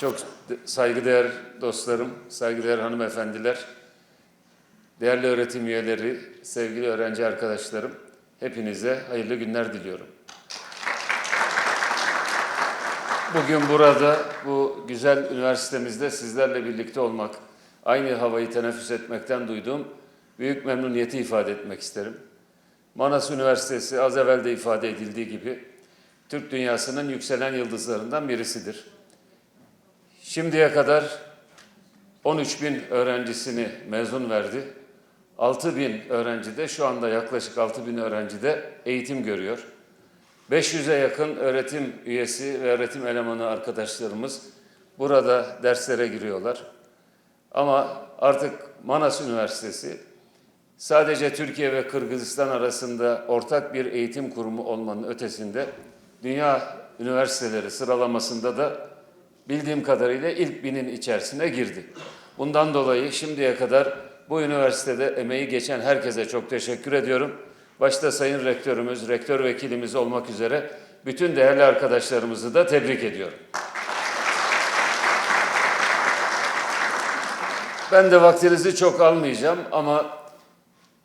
Çok saygıdeğer dostlarım, saygıdeğer hanımefendiler, değerli öğretim üyeleri, sevgili öğrenci arkadaşlarım, hepinize hayırlı günler diliyorum. Bugün burada bu güzel üniversitemizde sizlerle birlikte olmak, aynı havayı teneffüs etmekten duyduğum büyük memnuniyeti ifade etmek isterim. Manas Üniversitesi az evvel de ifade edildiği gibi Türk dünyasının yükselen yıldızlarından birisidir. Şimdiye kadar 13 bin öğrencisini mezun verdi. 6 bin öğrenci de şu anda yaklaşık 6 bin öğrenci de eğitim görüyor. 500'e yakın öğretim üyesi ve öğretim elemanı arkadaşlarımız burada derslere giriyorlar. Ama artık Manas Üniversitesi sadece Türkiye ve Kırgızistan arasında ortak bir eğitim kurumu olmanın ötesinde dünya üniversiteleri sıralamasında da bildiğim kadarıyla ilk binin içerisine girdi. Bundan dolayı şimdiye kadar bu üniversitede emeği geçen herkese çok teşekkür ediyorum. Başta Sayın Rektörümüz, Rektör Vekilimiz olmak üzere bütün değerli arkadaşlarımızı da tebrik ediyorum. Ben de vaktinizi çok almayacağım ama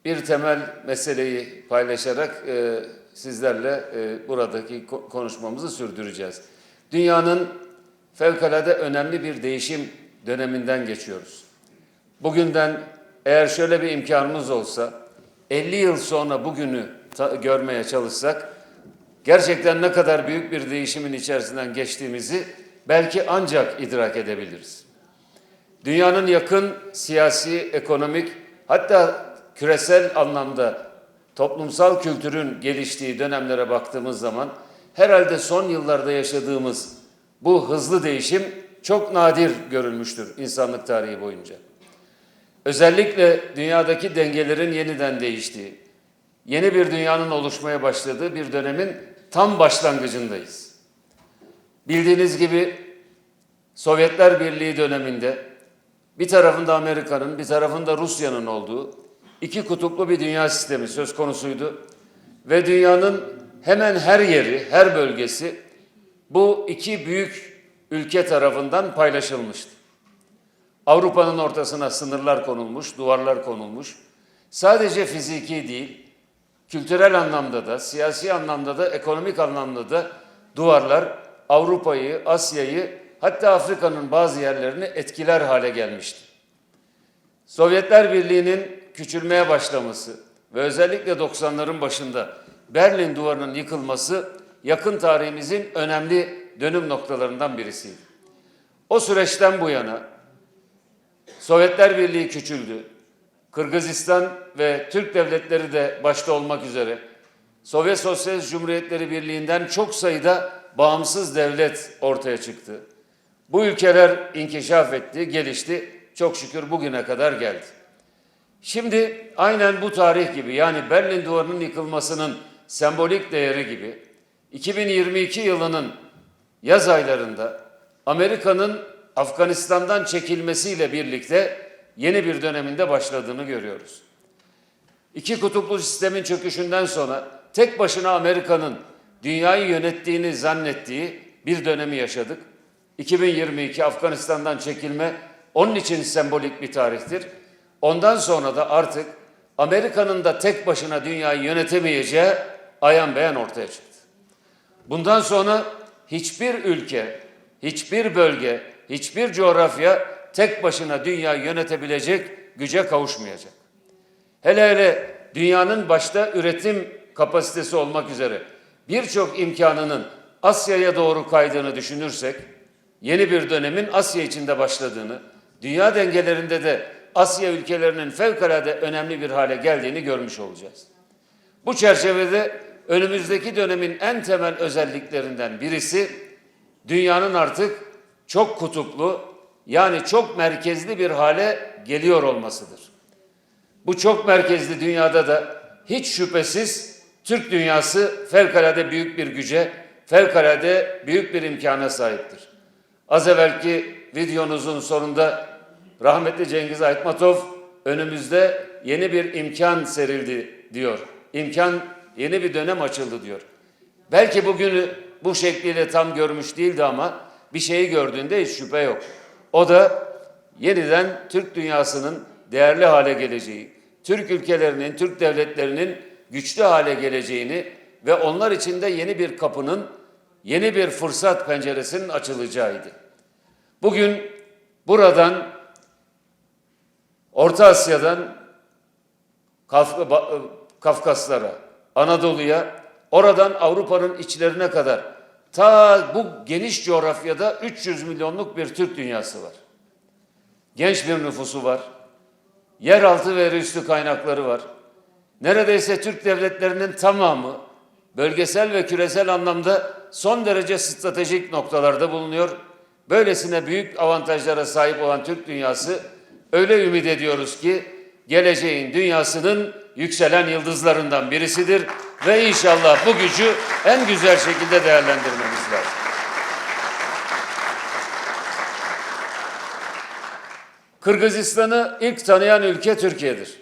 bir temel meseleyi paylaşarak e, sizlerle e, buradaki ko- konuşmamızı sürdüreceğiz. Dünyanın fevkalade önemli bir değişim döneminden geçiyoruz. Bugünden eğer şöyle bir imkanımız olsa 50 yıl sonra bugünü görmeye çalışsak gerçekten ne kadar büyük bir değişimin içerisinden geçtiğimizi belki ancak idrak edebiliriz. Dünyanın yakın siyasi, ekonomik hatta küresel anlamda toplumsal kültürün geliştiği dönemlere baktığımız zaman herhalde son yıllarda yaşadığımız bu hızlı değişim çok nadir görülmüştür insanlık tarihi boyunca. Özellikle dünyadaki dengelerin yeniden değiştiği, yeni bir dünyanın oluşmaya başladığı bir dönemin tam başlangıcındayız. Bildiğiniz gibi Sovyetler Birliği döneminde bir tarafında Amerika'nın, bir tarafında Rusya'nın olduğu iki kutuplu bir dünya sistemi söz konusuydu. Ve dünyanın hemen her yeri, her bölgesi bu iki büyük ülke tarafından paylaşılmıştı. Avrupa'nın ortasına sınırlar konulmuş, duvarlar konulmuş. Sadece fiziki değil, kültürel anlamda da, siyasi anlamda da, ekonomik anlamda da duvarlar Avrupa'yı, Asya'yı hatta Afrika'nın bazı yerlerini etkiler hale gelmişti. Sovyetler Birliği'nin küçülmeye başlaması ve özellikle 90'ların başında Berlin Duvarı'nın yıkılması yakın tarihimizin önemli dönüm noktalarından birisiydi. O süreçten bu yana Sovyetler Birliği küçüldü. Kırgızistan ve Türk devletleri de başta olmak üzere Sovyet Sosyalist Cumhuriyetleri Birliği'nden çok sayıda bağımsız devlet ortaya çıktı. Bu ülkeler inkişaf etti, gelişti. Çok şükür bugüne kadar geldi. Şimdi aynen bu tarih gibi yani Berlin Duvarı'nın yıkılmasının sembolik değeri gibi 2022 yılının yaz aylarında Amerika'nın Afganistan'dan çekilmesiyle birlikte yeni bir döneminde başladığını görüyoruz. İki kutuplu sistemin çöküşünden sonra tek başına Amerika'nın dünyayı yönettiğini zannettiği bir dönemi yaşadık. 2022 Afganistan'dan çekilme onun için sembolik bir tarihtir. Ondan sonra da artık Amerika'nın da tek başına dünyayı yönetemeyeceği ayan beyan ortaya çıktı. Bundan sonra hiçbir ülke, hiçbir bölge, hiçbir coğrafya tek başına dünyayı yönetebilecek güce kavuşmayacak. Hele hele dünyanın başta üretim kapasitesi olmak üzere birçok imkanının Asya'ya doğru kaydığını düşünürsek, yeni bir dönemin Asya içinde başladığını, dünya dengelerinde de Asya ülkelerinin fevkalade önemli bir hale geldiğini görmüş olacağız. Bu çerçevede önümüzdeki dönemin en temel özelliklerinden birisi dünyanın artık çok kutuplu yani çok merkezli bir hale geliyor olmasıdır. Bu çok merkezli dünyada da hiç şüphesiz Türk dünyası fevkalade büyük bir güce, fevkalade büyük bir imkana sahiptir. Az evvelki videonuzun sonunda rahmetli Cengiz Aytmatov önümüzde yeni bir imkan serildi diyor. İmkan yeni bir dönem açıldı diyor. Belki bugünü bu şekliyle tam görmüş değildi ama bir şeyi gördüğünde hiç şüphe yok. O da yeniden Türk dünyasının değerli hale geleceği, Türk ülkelerinin, Türk devletlerinin güçlü hale geleceğini ve onlar için de yeni bir kapının, yeni bir fırsat penceresinin açılacağıydı. Bugün buradan Orta Asya'dan Kafkaslara, Anadolu'ya, oradan Avrupa'nın içlerine kadar ta bu geniş coğrafyada 300 milyonluk bir Türk dünyası var. Genç bir nüfusu var. Yeraltı ve üstü kaynakları var. Neredeyse Türk devletlerinin tamamı bölgesel ve küresel anlamda son derece stratejik noktalarda bulunuyor. Böylesine büyük avantajlara sahip olan Türk dünyası öyle ümit ediyoruz ki geleceğin dünyasının yükselen yıldızlarından birisidir ve inşallah bu gücü en güzel şekilde değerlendirmemiz lazım. Kırgızistan'ı ilk tanıyan ülke Türkiye'dir.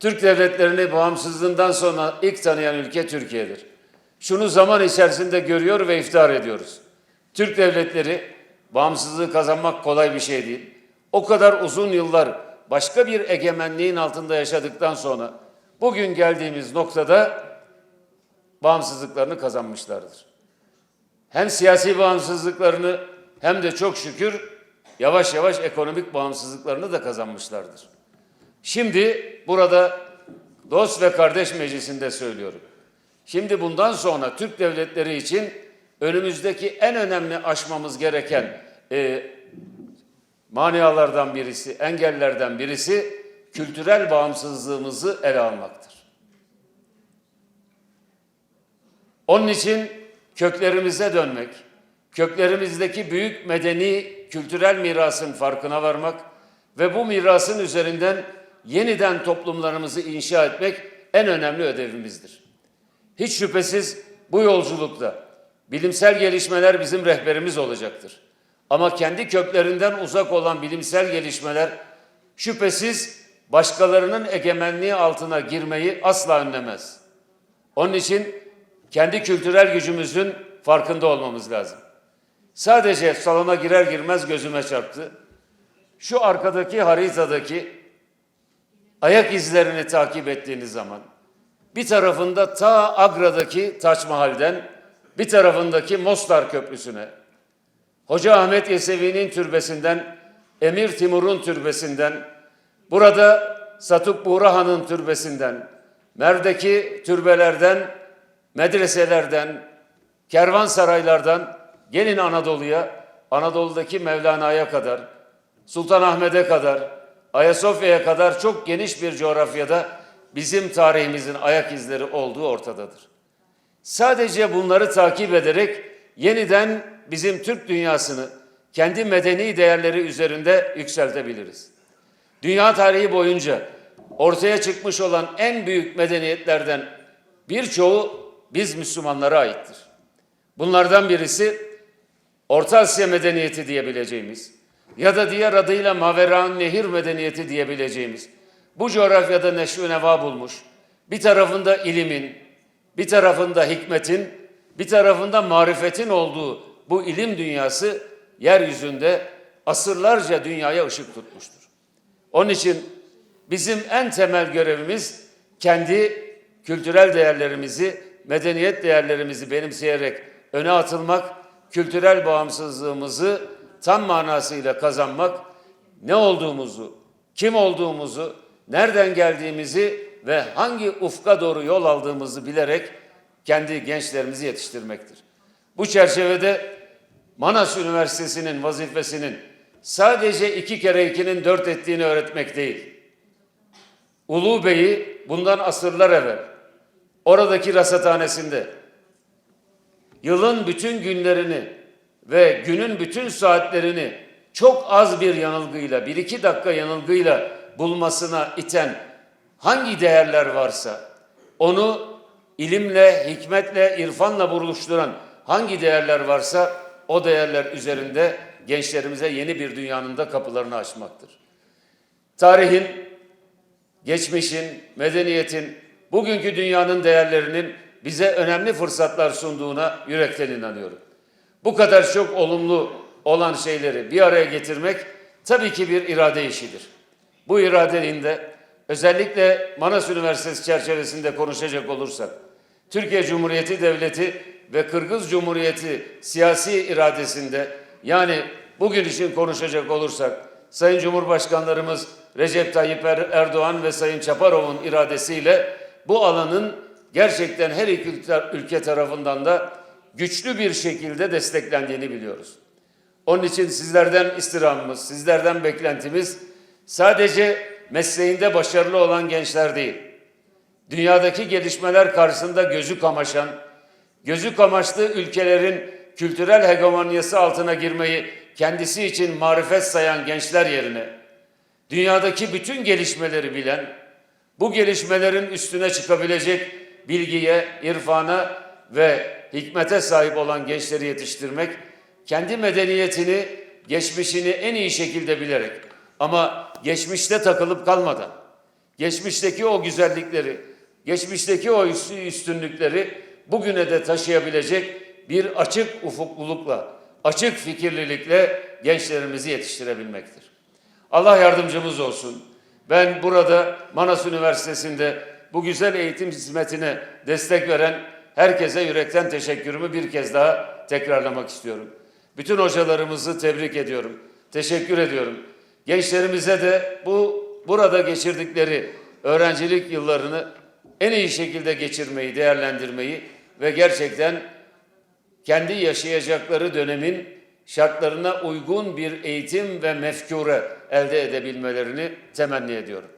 Türk devletlerini bağımsızlığından sonra ilk tanıyan ülke Türkiye'dir. Şunu zaman içerisinde görüyor ve iftihar ediyoruz. Türk devletleri bağımsızlığı kazanmak kolay bir şey değil. O kadar uzun yıllar başka bir egemenliğin altında yaşadıktan sonra bugün geldiğimiz noktada bağımsızlıklarını kazanmışlardır. Hem siyasi bağımsızlıklarını hem de çok şükür yavaş yavaş ekonomik bağımsızlıklarını da kazanmışlardır. Şimdi burada dost ve kardeş meclisinde söylüyorum. Şimdi bundan sonra Türk devletleri için önümüzdeki en önemli aşmamız gereken e, manialardan birisi, engellerden birisi kültürel bağımsızlığımızı ele almaktır. Onun için köklerimize dönmek, köklerimizdeki büyük medeni kültürel mirasın farkına varmak ve bu mirasın üzerinden yeniden toplumlarımızı inşa etmek en önemli ödevimizdir. Hiç şüphesiz bu yolculukta bilimsel gelişmeler bizim rehberimiz olacaktır. Ama kendi köklerinden uzak olan bilimsel gelişmeler şüphesiz başkalarının egemenliği altına girmeyi asla önlemez. Onun için kendi kültürel gücümüzün farkında olmamız lazım. Sadece salona girer girmez gözüme çarptı. Şu arkadaki haritadaki ayak izlerini takip ettiğiniz zaman bir tarafında ta Agra'daki Taç Mahal'den bir tarafındaki Mostar Köprüsü'ne Hoca Ahmet Yesevi'nin türbesinden Emir Timur'un türbesinden burada Satuk Buğrahan'ın türbesinden Mer'deki türbelerden medreselerden kervansaraylardan gelin Anadolu'ya Anadolu'daki Mevlana'ya kadar Sultanahmet'e kadar Ayasofya'ya kadar çok geniş bir coğrafyada bizim tarihimizin ayak izleri olduğu ortadadır. Sadece bunları takip ederek yeniden bizim Türk dünyasını kendi medeni değerleri üzerinde yükseltebiliriz. Dünya tarihi boyunca ortaya çıkmış olan en büyük medeniyetlerden birçoğu biz Müslümanlara aittir. Bunlardan birisi Orta Asya medeniyeti diyebileceğimiz ya da diğer adıyla Maveran Nehir medeniyeti diyebileceğimiz bu coğrafyada neşvi neva bulmuş, bir tarafında ilimin, bir tarafında hikmetin, bir tarafında marifetin olduğu bu ilim dünyası yeryüzünde asırlarca dünyaya ışık tutmuştur. Onun için bizim en temel görevimiz kendi kültürel değerlerimizi, medeniyet değerlerimizi benimseyerek öne atılmak, kültürel bağımsızlığımızı tam manasıyla kazanmak, ne olduğumuzu, kim olduğumuzu, nereden geldiğimizi ve hangi ufka doğru yol aldığımızı bilerek kendi gençlerimizi yetiştirmektir. Bu çerçevede Manas Üniversitesi'nin vazifesinin sadece iki kere ikinin dört ettiğini öğretmek değil. Ulu Bey'i bundan asırlar evvel oradaki rasathanesinde yılın bütün günlerini ve günün bütün saatlerini çok az bir yanılgıyla, bir iki dakika yanılgıyla bulmasına iten hangi değerler varsa onu ilimle, hikmetle, irfanla buluşturan hangi değerler varsa o değerler üzerinde gençlerimize yeni bir dünyanın da kapılarını açmaktır. Tarihin, geçmişin, medeniyetin, bugünkü dünyanın değerlerinin bize önemli fırsatlar sunduğuna yürekten inanıyorum. Bu kadar çok olumlu olan şeyleri bir araya getirmek tabii ki bir irade işidir. Bu iradenin de özellikle Manas Üniversitesi çerçevesinde konuşacak olursak, Türkiye Cumhuriyeti Devleti ve Kırgız Cumhuriyeti siyasi iradesinde yani bugün için konuşacak olursak Sayın Cumhurbaşkanlarımız Recep Tayyip Er- Erdoğan ve Sayın Çaparov'un iradesiyle bu alanın gerçekten her iki ülke- tarafından da güçlü bir şekilde desteklendiğini biliyoruz. Onun için sizlerden istirhamımız, sizlerden beklentimiz sadece mesleğinde başarılı olan gençler değil, dünyadaki gelişmeler karşısında gözü kamaşan, gözü kamaştığı ülkelerin kültürel hegemonyası altına girmeyi kendisi için marifet sayan gençler yerine, dünyadaki bütün gelişmeleri bilen, bu gelişmelerin üstüne çıkabilecek bilgiye, irfana ve hikmete sahip olan gençleri yetiştirmek, kendi medeniyetini, geçmişini en iyi şekilde bilerek ama geçmişte takılıp kalmadan, geçmişteki o güzellikleri, geçmişteki o üstü- üstünlükleri bugüne de taşıyabilecek bir açık ufuklulukla, açık fikirlilikle gençlerimizi yetiştirebilmektir. Allah yardımcımız olsun. Ben burada Manas Üniversitesi'nde bu güzel eğitim hizmetine destek veren herkese yürekten teşekkürümü bir kez daha tekrarlamak istiyorum. Bütün hocalarımızı tebrik ediyorum. Teşekkür ediyorum. Gençlerimize de bu burada geçirdikleri öğrencilik yıllarını en iyi şekilde geçirmeyi, değerlendirmeyi ve gerçekten kendi yaşayacakları dönemin şartlarına uygun bir eğitim ve mefkure elde edebilmelerini temenni ediyorum.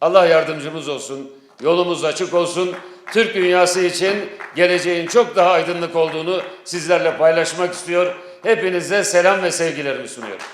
Allah yardımcımız olsun, yolumuz açık olsun. Türk dünyası için geleceğin çok daha aydınlık olduğunu sizlerle paylaşmak istiyor. Hepinize selam ve sevgilerimi sunuyorum.